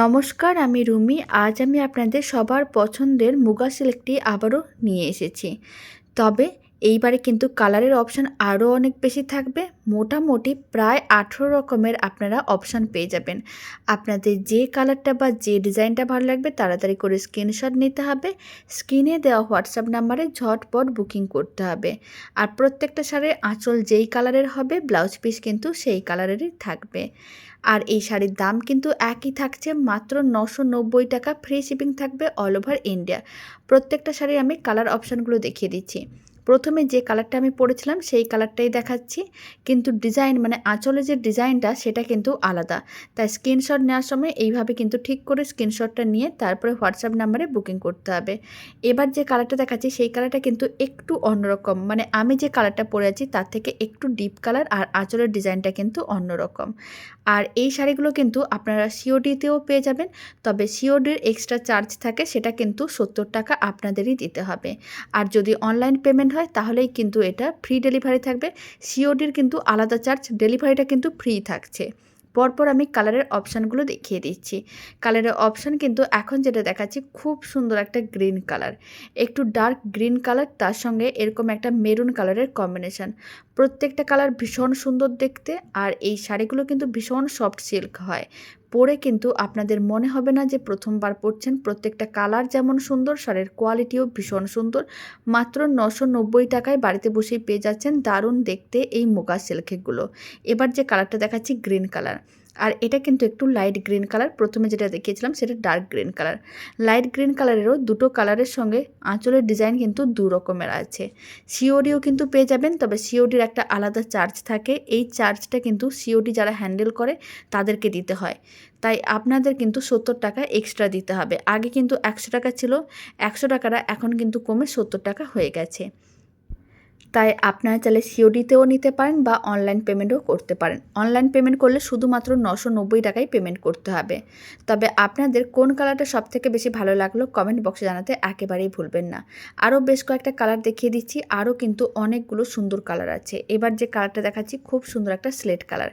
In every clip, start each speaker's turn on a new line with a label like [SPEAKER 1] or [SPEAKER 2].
[SPEAKER 1] নমস্কার আমি রুমি। আজ আমি আপনাদের সবার পছন্দের মুগা সিল্কটি আবারও নিয়ে এসেছি। তবে এইবারে কিন্তু কালারের অপশান আরও অনেক বেশি থাকবে। মোটামুটি প্রায় আঠেরো রকমের আপনারা অপশান পেয়ে যাবেন। আপনাদের যে কালারটা বা যে ডিজাইনটা ভালো লাগবে তাড়াতাড়ি করে স্ক্রিনশট নিতে হবে। স্ক্রিনে দেওয়া হোয়াটসঅ্যাপ নাম্বারে ঝটপট বুকিং করতে হবে। আর প্রত্যেকটা শাড়ির আঁচল যেই কালারের হবে, ব্লাউজ পিস কিন্তু সেই কালারেরই থাকবে। আর এই শাড়ির দাম কিন্তু একই থাকছে, মাত্র নশো নব্বই টাকা ফ্রি শিপিং থাকবে অল ওভার ইন্ডিয়া প্রত্যেকটা শাড়ির আমি কালার অপশানগুলো দেখিয়ে দিচ্ছি। প্রথমে যে কালারটা আমি পরেছিলাম, সেই কালারটাই দেখাচ্ছি। কিন্তু ডিজাইন মানে আঁচলে যে ডিজাইনটা সেটা কিন্তু আলাদা। তাই স্ক্রিনশট নেওয়ার সময় এইভাবে কিন্তু ঠিক করে স্ক্রিনশটটা নিয়ে তারপরে হোয়াটসঅ্যাপ নাম্বারে বুকিং করতে হবে। এবার যে কালারটা দেখাচ্ছি, সেই কালারটা কিন্তু একটু অন্যরকম। মানে আমি যে কালারটা পরে আছি, তার থেকে একটু ডিপ কালার আর আঁচলের ডিজাইনটা কিন্তু অন্যরকম। আর এই শাড়িগুলো কিন্তু আপনারা সিওডিতেও পেয়ে যাবেন, তবে সিওডির এক্সট্রা চার্জ থাকে, সেটা কিন্তু সত্তর টাকা আপনাদেরই দিতে হবে। আর যদি অনলাইন পেমেন্ট হয়, তাহলেই কিন্তু এটা ফ্রি ডেলিভারি থাকবে। সিওডির কিন্তু আলাদা চার্জ ডেলিভারিটা কিন্তু ফ্রি থাকছে। পরপর আমি কালারের অপশানগুলো দেখিয়ে দিচ্ছি। কালারের অপশান কিন্তু এখন যেটা দেখাচ্ছি, খুব সুন্দর একটা গ্রিন কালার একটু ডার্ক গ্রিন কালার তার সঙ্গে এরকম একটা মেরুন কালারের কম্বিনেশান প্রত্যেকটা কালার ভীষণ সুন্দর দেখতে, আর এই শাড়িগুলো কিন্তু ভীষণ সফট সিল্ক হয়। পরে কিন্তু আপনাদের মনে হবে না যে প্রথমবার পড়ছেন, প্রত্যেকটা কালার যেমন সুন্দর, শাড়ির কোয়ালিটিও ভীষণ সুন্দর। মাত্র নশো নব্বই টাকায় বাড়িতে বসেই পেয়ে যাচ্ছেন দারুণ দেখতে এই মুগা সিল্কেগুলো এবার যে কালারটা দেখাচ্ছি, গ্রিন কালার। আর এটা কিন্তু একটু লাইট গ্রিন কালার প্রথমে যেটা দেখিয়েছিলাম সেটা dark green colour light green কালারেরও দুটো কালারের সঙ্গে আঁচলের ডিজাইন কিন্তু দু রকমের আছে। সিওডিও কিন্তু পেয়ে যাবেন, তবে সিওডির একটা আলাদা চার্জ থাকে। এই চার্জটা কিন্তু সিওডি যারা হ্যান্ডেল করে তাদেরকে দিতে হয়। তাই আপনাদের কিন্তু সত্তর টাকা এক্সট্রা দিতে হবে। আগে কিন্তু একশো টাকা ছিল, একশো টাকাটা এখন কিন্তু কমে সত্তর টাকা হয়ে গেছে। তাই আপনারা চাইলে সিওডিতেও নিতে পারেন বা অনলাইন পেমেন্টও করতে পারেন। অনলাইন পেমেন্ট করলে শুধুমাত্র নশো নব্বই টাকায় পেমেন্ট করতে হবে। তবে আপনাদের কোন কালারটা সব থেকে বেশি ভালো লাগল কমেন্ট বক্সে জানাতে একেবারেই ভুলবেন না। আরও বেশ কয়েকটা কালার দেখিয়ে দিচ্ছি, আরও কিন্তু অনেকগুলো সুন্দর কালার আছে। এবার যে কালারটা দেখাচ্ছি, খুব সুন্দর একটা স্লেট কালার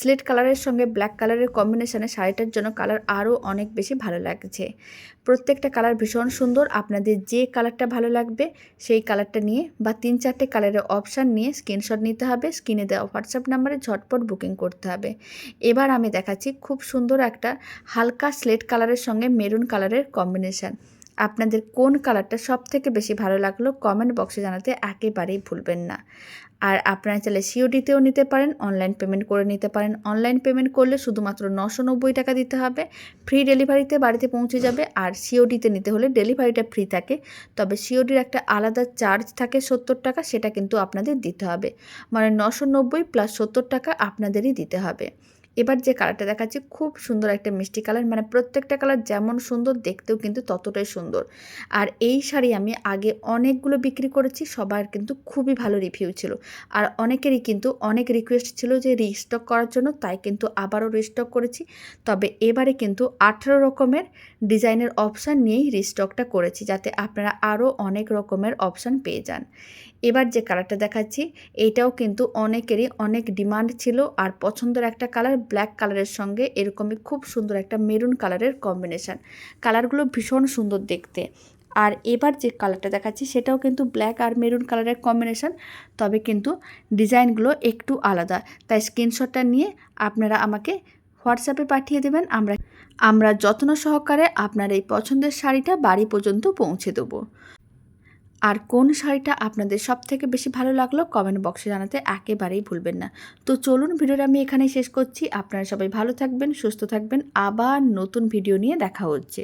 [SPEAKER 1] স্লেট কালারের সঙ্গে ব্ল্যাক কালারের কম্বিনেশানে শাড়িটার জন্য কালার আরও অনেক বেশি ভালো লাগছে। প্রত্যেকটা কালার ভীষণ সুন্দর, আপনাদের যে কালারটা ভালো লাগবে, সেই কালারটা নিয়ে বা তিন চারটে কালারের অপশান নিয়ে স্ক্রিনশট নিতে হবে। স্ক্রিনে দেওয়া হোয়াটসঅ্যাপ নাম্বারে ঝটপট বুকিং করতে হবে। এবার আমি দেখাচ্ছি খুব সুন্দর একটা হালকা স্লেট কালারের সঙ্গে মেরুন কালারের কম্বিনেশান। আপনাদের কোন কালারটা সব থেকে বেশি ভালো লাগল কমেন্ট বক্সে জানাতে একেবারেই ভুলবেন না। আর আপনারা চাইলে সিওডিতেও নিতে পারেন, অনলাইন পেমেন্ট করে নিতে পারেন। অনলাইন পেমেন্ট করলে শুধুমাত্র নশো নব্বই টাকা দিতে হবে, ফ্রি ডেলিভারিতে বাড়িতে পৌঁছে যাবে। আর সিওডিতে নিতে হলে ডেলিভারিটা ফ্রি থাকে, তবে সিওডির একটা আলাদা চার্জ থাকে সত্তর টাকা, সেটা কিন্তু আপনাদের দিতে হবে। মানে নশো নব্বই প্লাস সত্তর টাকা আপনাদেরই দিতে হবে। এবার যে কালারটা দেখাচ্ছি খুব সুন্দর একটা মিষ্টি কালার মানে প্রত্যেকটা কালার যেমন সুন্দর দেখতেও কিন্তু ততটাই সুন্দর। আর এই শাড়ি আমি আগে অনেকগুলো বিক্রি করেছি, সবার কিন্তু খুবই ভালো রিভিউ ছিল। আর অনেকেরই কিন্তু অনেক রিকোয়েস্ট ছিল যে রিস্টক করার জন্য, তাই কিন্তু আবারও রিস্টক করেছি। তবে এবারে কিন্তু আঠেরো রকমের ডিজাইনের অপশান নিয়েই রিস্টকটা করেছি, যাতে আপনারা আরও অনেক রকমের অপশান পেয়ে যান। এবার যে কালারটা দেখাচ্ছি এইটাও কিন্তু অনেকেরই অনেক ডিমান্ড ছিল আর পছন্দের একটা কালার ব্ল্যাক কালারের সঙ্গে এরকমই খুব সুন্দর একটা মেরুন কালারের কম্বিনেশান কালারগুলো ভীষণ সুন্দর দেখতে। আর এবার যে কালারটা দেখাচ্ছি, সেটাও কিন্তু ব্ল্যাক আর মেরুন কালারের কম্বিনেশান তবে কিন্তু ডিজাইনগুলো একটু আলাদা। তাই স্ক্রিনশটটা নিয়ে আপনারা আমাকে হোয়াটসঅ্যাপে পাঠিয়ে দেবেন, আমরা আমরা যত্ন সহকারে আপনার এই পছন্দের শাড়িটা বাড়ি পর্যন্ত পৌঁছে দেবো। আর কোন শাড়িটা আপনাদের সব থেকে বেশি ভালো লাগল কমেন্ট বক্সে জানাতে একেবারেই ভুলবেন না। তো চলুন ভিডিওটা আমি এখানেই শেষ করছি। আপনারা সবাই ভালো থাকবেন, সুস্থ থাকবেন। আবার নতুন ভিডিও নিয়ে দেখা হচ্ছে।